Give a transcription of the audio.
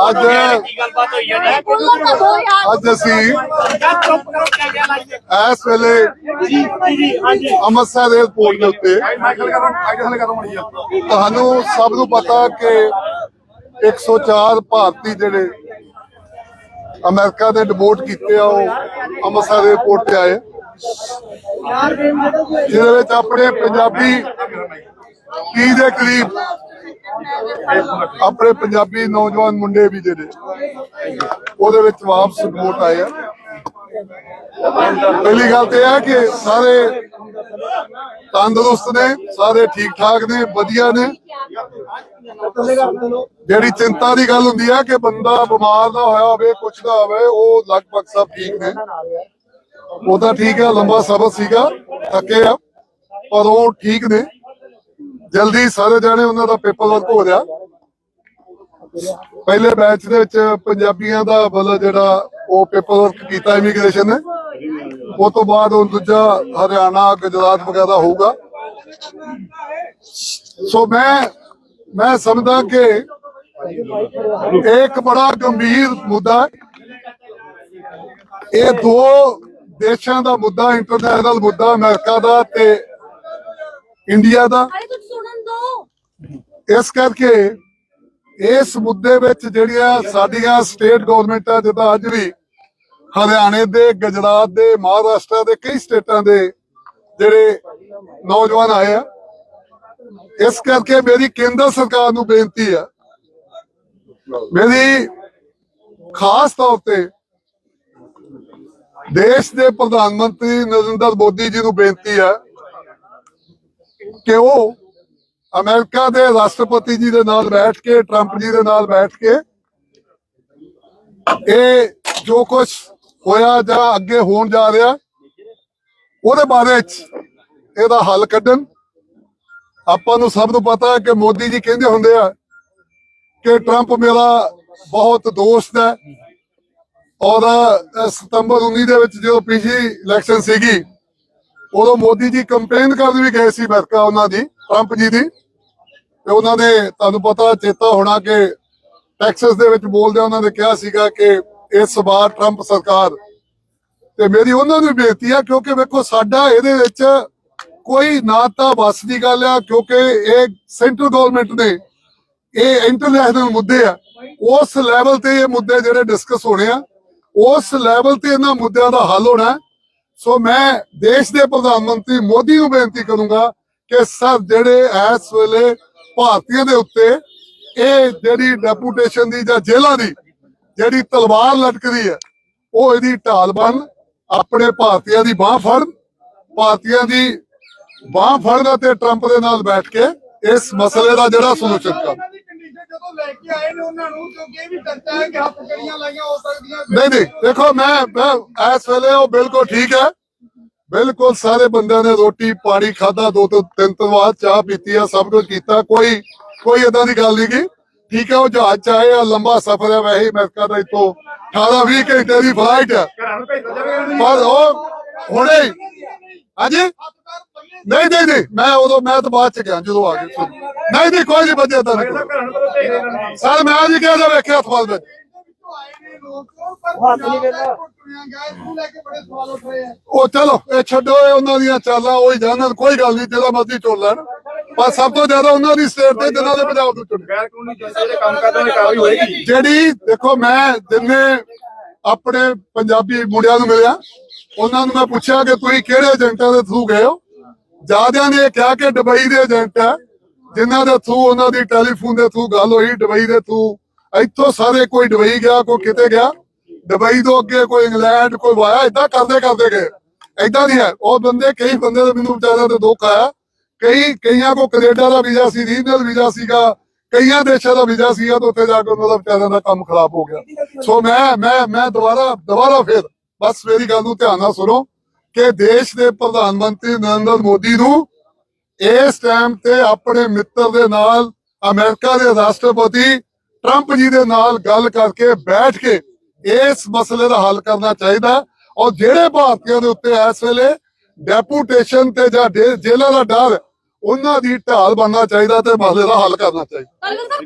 ਅੱਜ ਕੀ ਗੱਲਬਾਤ ਹੋਈ ਹੈ ਦੋ ਅੱਜ ਅਸੀਂ ਇਸ ਵੇਲੇ ਜੀ ਜੀ ਹਾਂਜੀ। ਅੰਮ੍ਰਿਤਸਰ ਏਅਰਪੋਰਟ ਦੇ ਉੱਤੇ ਤੁਹਾਨੂੰ ਸਭ ਨੂੰ ਪਤਾ ਕਿ 104 ਭਾਰਤੀ ਜਿਹੜੇ ਅਮਰੀਕਾ ਦੇ ਡਿਪੋਰਟ ਕੀਤੇ ਆ ਉਹ ਅੰਮ੍ਰਿਤਸਰ ਏਅਰਪੋਰਟ ਤੇ ਆਏ। ਜਿਹਦੇ ਵਿੱਚ ਆਪਣੇ ਪੰਜਾਬੀ ਕੀ ਦੇ ਕਰੀਬ ਆਪਣੇ ਪੰਜਾਬੀ ਨੌਜਵਾਨ ਮੁੰਡੇ ਵੀ ਜਿਹੜੇ, ਉਹਦੇ ਵਿੱਚ ਵਾਪਸ ਰਿਪੋਰਟ ਆਏ ਆ। ਪਹਿਲੀ ਗੱਲ ਤੇ ਇਹ ਕਿ ਸਾਰੇ ਤੰਦਰੁਸਤ ਨੇ, ਸਾਰੇ ਠੀਕ ਠਾਕ ਨੇ, ਵਧੀਆ ਨੇ। ਜਿਹੜੀ ਚਿੰਤਾ ਦੀ ਗੱਲ ਹੁੰਦੀ ਹੈ ਕਿ ਬੰਦਾ ਬਿਮਾਰ ਦਾ ਹੋਇਆ ਹੋਵੇ, ਕੁਛ ਨਾ ਹੋਵੇ, ਉਹ ਲਗਭਗ ਸਭ ਠੀਕ ਨੇ। ਉਹ ਤਾਂ ਠੀਕ ਆ, ਲੰਬਾ ਸਬਰ ਸੀਗਾ, ਥੱਕੇ ਆ, ਪਰ ਉਹ ਠੀਕ ਨੇ। ਜਲਦੀ ਸਾਰੇ ਜਾਣੇ ਉਹਨਾਂ ਦਾ ਪੇਪਰ ਵਰਕ ਹੋ ਰਿਹਾ। ਪਹਿਲੇ ਬੈਚ ਦੇ ਵਿੱਚ ਪੰਜਾਬੀਆਂ ਦਾ ਮਤਲਬ ਜਿਹੜਾ ਉਹ ਪੇਪਰ ਵਰਕ ਕੀਤਾ ਇਮੀਗ੍ਰੇਸ਼ਨ ਨੇ। ਉਹ ਤੋਂ ਬਾਅਦ ਉਹ ਦੂਜਾ ਹਰਿਆਣਾ, ਗੁਜਰਾਤ ਵਗੈਰਾ ਹੋਊਗਾ। ਸੋ ਮੈਂ ਮੈਂ ਸਮਝਦਾ ਕਿ ਇਹ ਇੱਕ ਬੜਾ ਗੰਭੀਰ ਮੁੱਦਾ ਇਹ ਦੋ ਦੇਸ਼ਾਂ ਦਾ ਮੁੱਦਾ ਇੰਟਰਨੈਸ਼ਨਲ ਮੁੱਦਾ, ਅਮਰੀਕਾ ਦਾ ਤੇ ਇੰਡੀਆ ਦਾ। ਇਸ ਕਰਕੇ ਇਸ ਮੁੱਦੇ ਵਿੱਚ ਜਿਹੜੀਆਂ ਸਾਡੀਆਂ ਸਟੇਟ ਗਵਰਨਮੈਂਟਾਂ ਜਿੱਦਾਂ ਅੱਜ ਵੀ ਹਰਿਆਣੇ ਦੇ, ਗੁਜਰਾਤ ਦੇ, ਮਹਾਰਾਸ਼ਟਰ ਦੇ ਕਈ ਸਟੇਟਾਂ ਦੇ ਜਿਹੜੇ ਨੌਜਵਾਨ ਆਏ ਆ, ਇਸ ਕਰਕੇ ਮੇਰੀ ਕੇਂਦਰ ਸਰਕਾਰ ਨੂੰ ਬੇਨਤੀ ਆ, ਮੇਰੀ ਖਾਸ ਤੌਰ ਤੇ ਦੇਸ਼ ਦੇ ਪ੍ਰਧਾਨ ਮੰਤਰੀ ਨਰਿੰਦਰ ਮੋਦੀ ਜੀ ਨੂੰ ਬੇਨਤੀ ਆ ਕਿ ਉਹ ਅਮਰੀਕਾ ਦੇ ਰਾਸ਼ਟਰਪਤੀ ਜੀ ਦੇ ਨਾਲ ਬੈਠ ਕੇ, ਟਰੰਪ ਜੀ ਦੇ ਨਾਲ ਬੈਠ ਕੇ ਇਹ ਜੋ ਕੁਝ ਹੋਇਆ ਜਾਂ ਅੱਗੇ ਹੋਣ ਜਾ ਰਿਹਾ, ਉਹਦੇ ਬਾਰੇ ਚ ਇਹਦਾ ਹੱਲ ਕੱਢਣ। ਆਪਾਂ ਨੂੰ ਸਭ ਨੂੰ ਪਤਾ ਹੈ ਕਿ ਮੋਦੀ ਜੀ ਕਹਿੰਦੇ ਹੁੰਦੇ ਆ ਕਿ ਟਰੰਪ ਮੇਰਾ ਬਹੁਤ ਦੋਸਤ ਹੈ ਔਰ ਸਤੰਬਰ 19 ਦੇ ਵਿੱਚ ਜਦੋਂ ਪਿਛਲੀ ਇਲੈਕਸ਼ਨ ਸੀਗੀ, ਉਦੋਂ ਮੋਦੀ ਜੀ ਕੰਪੇਨ ਕਰਨ ਵੀ ਗਏ ਸੀ ਅਮਰੀਕਾ ਉਹਨਾਂ ਦੀ। ਟਰੰਪ ਜੀ ਦੀ ਤੇ ਉਹਨਾਂ ਨੇ ਤੁਹਾਨੂੰ ਪਤਾ ਚੇਤਾ ਹੋਣਾ ਕਿ ਟੈਕਸਸ ਦੇ ਵਿੱਚ ਬੋਲਦੇ ਉਹਨਾਂ ਨੇ ਕਿਹਾ ਸੀਗਾ ਕਿ ਇਸ ਵਾਰ ਟਰੰਪ ਸਰਕਾਰ ਤੇ ਮੇਰੀ ਉਹਨਾਂ ਨੂੰ ਬੇਨਤੀ ਆ, ਕਿਉਂਕਿ ਵੇਖੋ ਸਾਡਾ ਇਹਦੇ ਵਿੱਚ ਕੋਈ ਨਾ ਤਾਂ ਬਸ ਦੀ ਗੱਲ ਆ, ਕਿਉਂਕਿ ਇਹ ਸੈਂਟਰ ਗਵਰਨਮੈਂਟ ਨੇ, ਇਹ ਇੰਟਰਨੈਸ਼ਨਲ ਮੁੱਦੇ ਆ। ਉਸ ਲੈਵਲ ਤੇ ਇਹ ਮੁੱਦੇ ਜਿਹੜੇ ਡਿਸਕਸ ਹੋਣੇ ਆ, ਉਸ ਲੈਵਲ ਤੇ ਇਹਨਾਂ ਮੁੱਦਿਆਂ ਦਾ ਹੱਲ ਹੋਣਾ। ਸੋ ਮੈਂ ਦੇਸ਼ ਦੇ ਪ੍ਰਧਾਨ ਮੰਤਰੀ ਮੋਦੀ ਨੂੰ ਬੇਨਤੀ ਕਰੂੰਗਾ ਕਿ ਸਰ ਜਿਹੜੇ ਇਸ ਵੇਲੇ ਭਾਰਤੀਆਂ ਦੇ ਉੱਤੇ ਇਹ ਜਿਹੜੀ ਡੈਪੂਟੇਸ਼ਨ ਦੀ ਜਾਂ ਜੇਲ੍ਹਾਂ ਦੀ ਜਿਹੜੀ ਤਲਵਾਰ ਲਟਕਦੀ ਹੈ, ਉਹ ਇਹਦੀ ਢਾਲ ਬਣ ਆਪਣੇ ਭਾਰਤੀਆਂ ਦੀ ਬਾਹ ਫੜਨ, ਭਾਰਤੀਆਂ ਦੀ ਬਾਹ ਫੜਨ ਅਤੇ ਟਰੰਪ ਦੇ ਨਾਲ ਬੈਠ ਕੇ ਇਸ ਮਸਲੇ ਦਾ ਜਿਹੜਾ ਸੋਲੂਸ਼ਨ ਕਰਨ। ਜਦੋਂ ਲੈ ਕੇ ਆਏ ਨੇ ਉਹਨਾਂ ਨੂੰ ਕਿਉਂਕਿ ਇਹ ਵੀ ਚਰਚਾ ਹੈ ਕਿ ਹੱਥ ਕੜੀਆਂ ਲਾਈਆਂ ਹੋ ਸਕਦੀਆਂ ਨਹੀਂ ਨਹੀਂ, ਦੇਖੋ, ਮੈਂ ਮੈਂ ਇਸ ਵੇਲੇ ਉਹ ਬਿਲਕੁਲ ਠੀਕ ਹੈ। ਬਿਲਕੁਲ ਸਾਰੇ ਬੰਦਿਆਂ ਨੇ ਰੋਟੀ ਪਾਣੀ ਖਾਦਾ ਦੋ ਤੋਂ ਤਿੰਨ ਤੋਂ ਬਾਅਦ ਚਾਹ ਪੀਤੀ ਆ ਸਭ ਕੁਝ ਕੀਤਾ। ਕੋਈ ਕੋਈ ਏਦਾਂ ਦੀ ਗੱਲ ਨਹੀਂ ਗੀ। ਠੀਕ ਹੈ ਉਹ ਜਹਾਜ਼ ਚ ਆਏ ਆ ਲੰਬਾ ਸਫ਼ਰ ਹੈ ਵੈਸੇ ਅਮਰੀਕਾ ਦਾ ਇਤੋਂ 18 20 ਘੰਟੇ ਦੀ ਫਲਾਈਟ ਹੈ ਪਰ ਉਹ ਹੁਣੇ ਹਾਂਜੀ? ਨਹੀਂ ਨਹੀਂ ਨਹੀਂ ਮੈਂ ਉਦੋਂ ਮੈਂ ਤਾਂ ਬਾਅਦ ਚ ਗਿਆ ਜਦੋਂ ਆ ਗਏ। ਨਹੀਂ ਨਹੀਂ ਕੋਈ ਨਹੀਂ ਬੱਜੇ ਤਾਂ ਸਰ ਮੈਂ ਅੱਜ ਕਿਹਾ ਵੇਖਿਆ ਵਿੱਚੋਂ ਪਰ ਹੱਥ ਨਹੀਂ ਵੇਲਾ ਗਿਆ ਇਹਨੂੰ ਲੈ ਕੇ ਬੜੇ ਸਵਾਲ ਉੱਠ ਰਹੇ। ਆ ਉਹ ਚਲੋ ਇਹ ਛੱਡੋ ਇਹ ਉਹਨਾਂ ਦੀਆਂ ਚਾਲਾਂ ਉਹ ਹੀ ਜਾਣਨ ਕੋਈ ਗੱਲ ਨਹੀਂ ਜਿਹੜਾ ਮਰਜ਼ੀ ਚੁਣ ਲੈਣ। ਪਰ ਸਭ ਤੋਂ ਜ਼ਿਆਦਾ ਉਹਨਾਂ ਦੀ ਸਟੇਟ ਤੇ ਜਿਨ੍ਹਾਂ ਦੇ ਪੰਜਾਬ ਤੋਂ ਚੁਣ ਗੈਰ ਕਾਨੂੰਨੀ ਜਨਤਾ ਜਿਹੜੇ ਕੰਮ ਕਰਦੇ ਨੇ ਕਾਰਵਾਈ ਹੋਏਗੀ। ਜਿਹੜੀ ਦੇਖੋ ਮੈਂ ਜਿੰਨੇ ਆਪਣੇ ਪੰਜਾਬੀ ਮੁੰਡਿਆਂ ਨੂੰ ਮਿਲਿਆ ਉਹਨਾਂ ਨੂੰ ਮੈਂ ਪੁੱਛਿਆ ਕਿ ਤੁਸੀਂ ਕਿਹੜੇ ਏਜੰਟਾਂ ਦੇ ਥਰੂ ਗਏ ਹੋ? ਜਿਆਦਿਆਂ ਨੇ ਇਹ ਕਿਹਾ ਕਿ ਦੁਬਈ ਦੇ ਏਜੰਟ ਆ ਜਿਨ੍ਹਾਂ ਦੇ ਥਰੂ ਉਹਨਾਂ ਦੀ ਟੈਲੀਫੋਨ ਦੇ ਥਰੂ ਗੱਲ ਹੋਈ ਦੁਬਈ ਦੇ ਥਰੂ ਇੱਥੋਂ ਸਾਰੇ ਕੋਈ ਦੁਬਈ ਗਿਆ, ਕੋਈ ਕਿਤੇ ਗਿਆ, ਦੁਬਈ ਤੋਂ ਅੱਗੇ ਕੋਈ ਇੰਗਲੈਂਡ, ਕੋਈ ਵਾਇਆ ਇਦਾਂ ਕਰਦੇ ਕਰਦੇ ਗਏ। ਇਦਾਂ ਨਹੀਂ ਹੈ। ਉਹ ਬੰਦੇ, ਕਈ ਬੰਦੇ ਦੇ ਮੈਨੂੰ ਵਿਚਾਰਿਆਂ ਤੇ ਦੁੱਖ ਆਇਆ। ਕਈ, ਕਈਆਂ ਕੋ ਕੈਨੇਡਾ ਦਾ ਵੀਜ਼ਾ ਸੀ, ਰੀਜਨਲ ਵੀਜ਼ਾ ਸੀਗਾ। ਕਈਆਂ ਦੇਸ਼ਾਂ ਦਾ ਵੀਜ਼ਾ ਸੀਗਾ ਤੇ ਉੱਥੇ ਜਾ ਕੇ ਉਹਨਾਂ ਦਾ ਵਿਚਾਰਿਆਂ ਦਾ ਕੰਮ ਖਰਾਬ ਹੋ ਗਿਆ। ਸੋ ਮੈਂ ਮੈਂ ਮੈਂ ਦੁਬਾਰਾ ਦੁਬਾਰਾ ਫਿਰ ਬਸ ਮੇਰੀ ਗੱਲ ਨੂੰ ਧਿਆਨ ਨਾਲ ਸੁਣੋ ਕਿ ਦੇਸ਼ ਦੇ ਪ੍ਰਧਾਨ ਮੰਤਰੀ ਨਰਿੰਦਰ ਮੋਦੀ ਨੂੰ ਇਸ ਟਾਈਮ ਤੇ ਆਪਣੇ ਮਿੱਤਰ ਦੇ ਨਾਲ ਅਮਰੀਕਾ ਦੇ ਰਾਸ਼ਟਰਪਤੀ ਟਰੰਪ ਜੀ ਦੇ ਨਾਲ ਗੱਲ ਕਰਕੇ ਬੈਠ ਕੇ ਇਸ ਮਸਲੇ ਦਾ ਹੱਲ ਕਰਨਾ ਚਾਹੀਦਾ ਔਰ ਜਿਹੜੇ ਭਾਰਤੀਆਂ ਦੇ ਉੱਤੇ ਇਸ ਵੇਲੇ ਡੈਪੂਟੇਸ਼ਨ ਤੇ ਜਾਂ ਦੇ- ਜੇਲ੍ਹਾਂ ਦਾ ਡਰ, ਉਹਨਾਂ ਦੀ ਢਾਲ ਬਣਨਾ ਚਾਹੀਦਾ ਤੇ ਮਸਲੇ ਦਾ ਹੱਲ ਕਰਨਾ ਚਾਹੀਦਾ।